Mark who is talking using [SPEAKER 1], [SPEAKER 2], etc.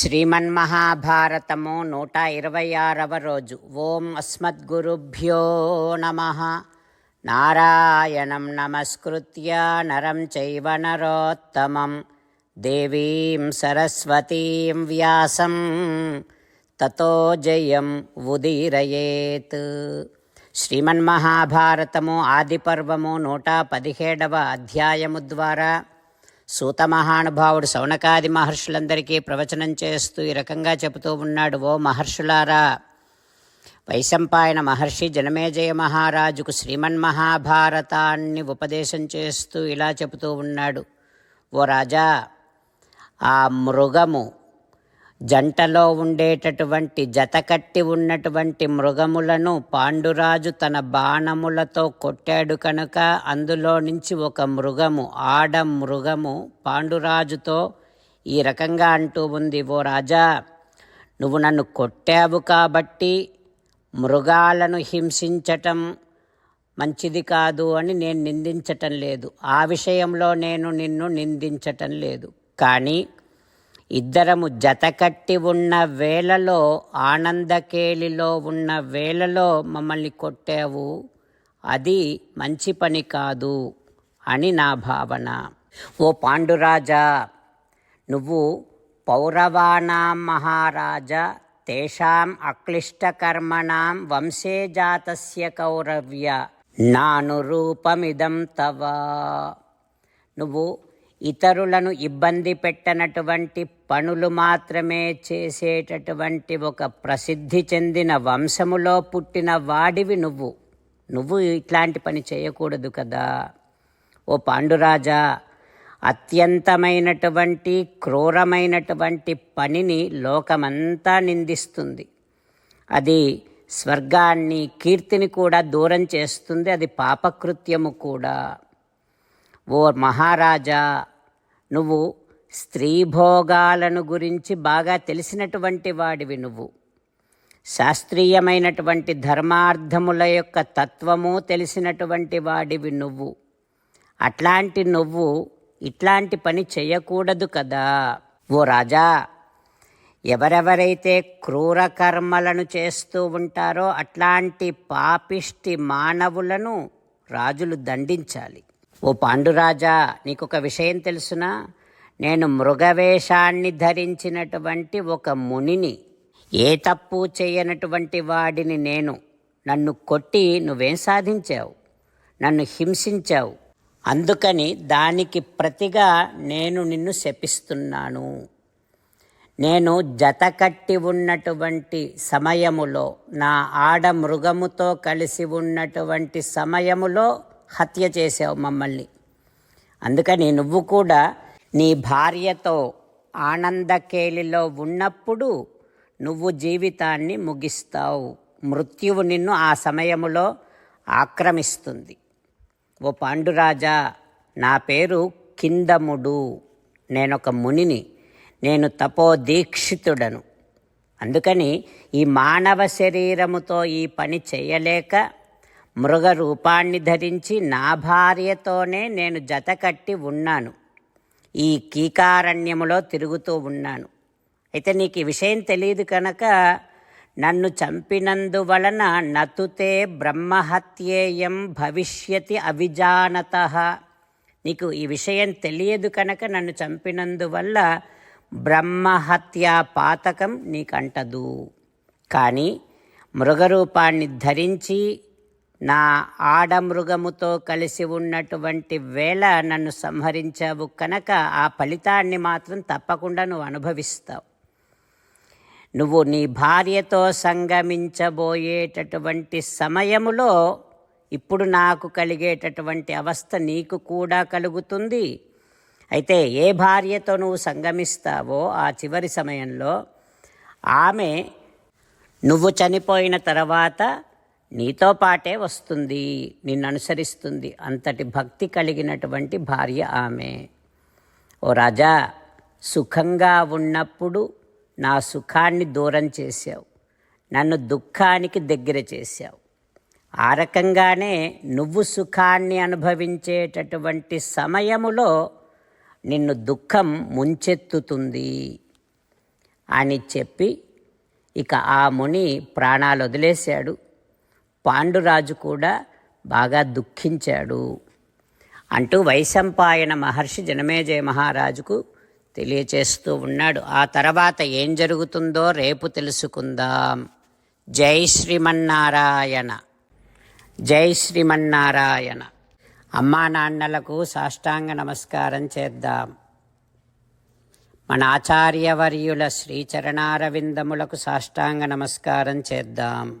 [SPEAKER 1] శ్రీమన్మహాభారతము నూట ఇరవై ఆరవ రోజు. ఓం అస్మద్గురుభ్యో నమ. నారాయణం నమస్కృత్య నరం చైవ నరోత్తమం. దేవీం సరస్వతీం వ్యాసం. తతో జయం ఉదీరయేత్. శ్రీమన్మహాభారతము ఆదిపర్వము నూట పదిహేడవ అధ్యాయము ద్వారా సూత మహానుభావుడు సౌనకాది మహర్షులందరికీ ప్రవచనం చేస్తూ ఈ రకంగా చెబుతూ ఉన్నాడు ఓ మహర్షులారా వైశంపాయన మహర్షి జనమేజయ మహారాజుకు శ్రీమన్మహాభారతాన్ని ఉపదేశం చేస్తూ ఇలా చెబుతూ ఉన్నాడు. ఓ రాజా ఆ మృగము జంటలో ఉండేటటువంటి జతకట్టి ఉన్నటువంటి మృగములను పాండురాజు తన బాణములతో కొట్టాడు కనుక అందులో నుంచి ఒక మృగము ఆడ మృగము పాండురాజుతో ఈ రకంగా అంటూ ఉంది ఓ రాజా నువ్వు నన్ను కొట్టావు కాబట్టి మృగాలను హింసించటం మంచిది కాదు అని నేను నిందించటం లేదు. ఆ విషయంలో నేను నిన్ను నిందించటం లేదు. కానీ ఇద్దరము జతకట్టి ఉన్న వేళలో ఆనందకేలిలో ఉన్న వేళలో మమ్మల్ని కొట్టావు. అది మంచి పని కాదు అని నా భావన. ఓ పాండురాజా నువ్వు పౌరవానాం మహారాజా తేషాం అక్లిష్టకర్మణాం వంశే జాతస్య కౌరవ్య. నాను రూపమిదం నువ్వు ఇతరులను ఇబ్బంది పెట్టనటువంటి పనులు మాత్రమే చేసేటటువంటి ఒక ప్రసిద్ధి చెందిన వంశములో పుట్టిన వాడివి నువ్వు. నువ్వు ఇట్లాంటి పని చేయకూడదు కదా. ఓ పాండురాజా అత్యంతమైనటువంటి క్రూరమైనటువంటి పనిని లోకమంతా నిందిస్తుంది. అది స్వర్గాన్ని కీర్తిని కూడా దూరం చేస్తుంది. అది పాపకృత్యము కూడా. ఓ మహారాజా నువ్వు స్త్రీ భోగాలను గురించి బాగా తెలిసినటువంటి వాడివి నువ్వు. శాస్త్రీయమైనటువంటి ధర్మార్థముల యొక్క తత్వము తెలిసినటువంటి వాడివి నువ్వు. అట్లాంటి నువ్వు ఇట్లాంటి పని చేయకూడదు కదా. ఓ రాజా ఎవరెవరైతే క్రూర కర్మలను చేస్తూ ఉంటారో అట్లాంటి పాపిష్టి మానవులను రాజులు దండించాలి. ఓ పాండురాజా నీకు ఒక విషయం తెలుసునా? నేను మృగవేషాన్ని ధరించినటువంటి ఒక మునిని ఏ తప్పు చేయనటువంటి వాడిని నేను. నన్ను కొట్టి నువ్వేం సాధించావు? నన్ను హింసించావు? అందుకని దానికి ప్రతిగా నేను నిన్ను శపిస్తున్నాను. నేను జతకట్టి ఉన్నటువంటి సమయములో నా ఆడ మృగముతో కలిసి ఉన్నటువంటి సమయములో హత్య చేసావు మమ్మల్ని. అందుకని నువ్వు కూడా నీ భార్యతో ఆనందకేలిలో ఉన్నప్పుడు నువ్వు జీవితాన్ని ముగిస్తావు. మృత్యువు నిన్ను ఆ సమయములో ఆక్రమిస్తుంది. ఓ పాండురాజా నా పేరు కిందముడు. నేనొక మునిని. నేను తపోదీక్షితుడను. అందుకని ఈ మానవ శరీరముతో ఈ పని చేయలేక మృగ రూపాన్ని ధరించి నా భార్యతోనే నేను జత కట్టి ఉన్నాను. ఈ కీకారణ్యములో తిరుగుతూ ఉన్నాను. అయితే నీకు ఈ విషయం తెలియదు కనుక నన్ను చంపినందువలన నతుతే బ్రహ్మహత్యేయం భవిష్యతి అవిజానత నీకు ఈ విషయం తెలియదు కనుక నన్ను చంపినందువల్ల బ్రహ్మహత్యా పాతకం నీకంటదు. కానీ మృగరూపాన్ని ధరించి నా ఆడమృగముతో కలిసి ఉన్నటువంటి వేళ నన్ను సంహరించావు కనుక ఆ ఫలితాన్ని మాత్రం తప్పకుండా నువ్వు అనుభవిస్తావు. నువ్వు నీ భార్యతో సంగమించబోయేటటువంటి సమయములో ఇప్పుడు నాకు కలిగేటటువంటి అవస్థ నీకు కూడా కలుగుతుంది. అయితే ఏ భార్యతో నువ్వు సంగమిస్తావో ఆ చివరి సమయంలో ఆమె నువ్వు చనిపోయిన తర్వాత నీతో పాటే వస్తుంది నిన్ను అనుసరిస్తుంది అంతటి భక్తి కలిగినటువంటి భార్య ఆమె. ఓ రాజా సుఖంగా ఉన్నప్పుడు నా సుఖాన్ని దూరం చేశావు. నన్ను దుఃఖానికి దగ్గర చేశావు. ఆ రకంగానే నువ్వు సుఖాన్ని అనుభవించేటటువంటి సమయములో నిన్ను దుఃఖం ముంచెత్తుతుంది అని చెప్పి ఇక ఆ ముని ప్రాణాలు వదిలేశాడు. పాండురాజు కూడా బాగా దుఃఖించాడు. అంటూ వైశంపాయన మహర్షి జనమేజయ మహారాజుకు తెలియచేస్తూ ఉన్నాడు. ఆ తర్వాత ఏం జరుగుతుందో రేపు తెలుసుకుందాం. జై శ్రీమన్నారాయణ. జై శ్రీమన్నారాయణ. అమ్మా నాన్నలకు సాష్టాంగ నమస్కారం చేద్దాం. మన ఆచార్యవర్యుల శ్రీచరణారవిందములకు సాష్టాంగ నమస్కారం చేద్దాం.